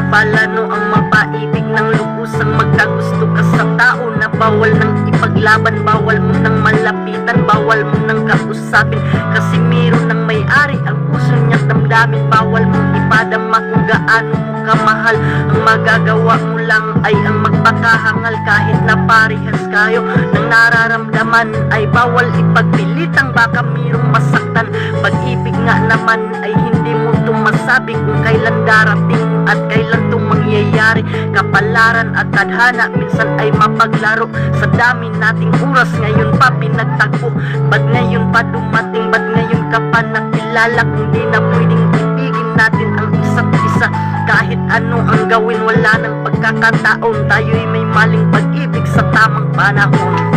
Palano ang mapaibig ng lubusang magkagusto ka sa tao na bawal nang ipaglaban Bawal mo nang malapitan, bawal mo nang kausapin. Kasi meron ng may-ari ang puso niya damdamin Bawal mong ipadama kung gaano mo kamahal. Ang magagawa mo lang ay ang magpakahangal Kahit na parehas kayo. Ng nararamdaman Ay bawal ipagpilitang baka mayroong masaktan. Pag-ibig nga naman ay hindi mo tumasabi Kung kailan darating at kailan itong mangyayari? Kapalaran at tadhana minsan ay mapaglaro. Sa dami nating oras ngayon pa pinagtagpo. Ba't ngayon pa dumating, ba't ngayon ka pa nakilala? Kung di na pwedeng ibigin natin ang isa't isa. Kahit ano ang gawin wala ng pagkakataon. Tayo'y may maling pag-ibig sa tamang panahon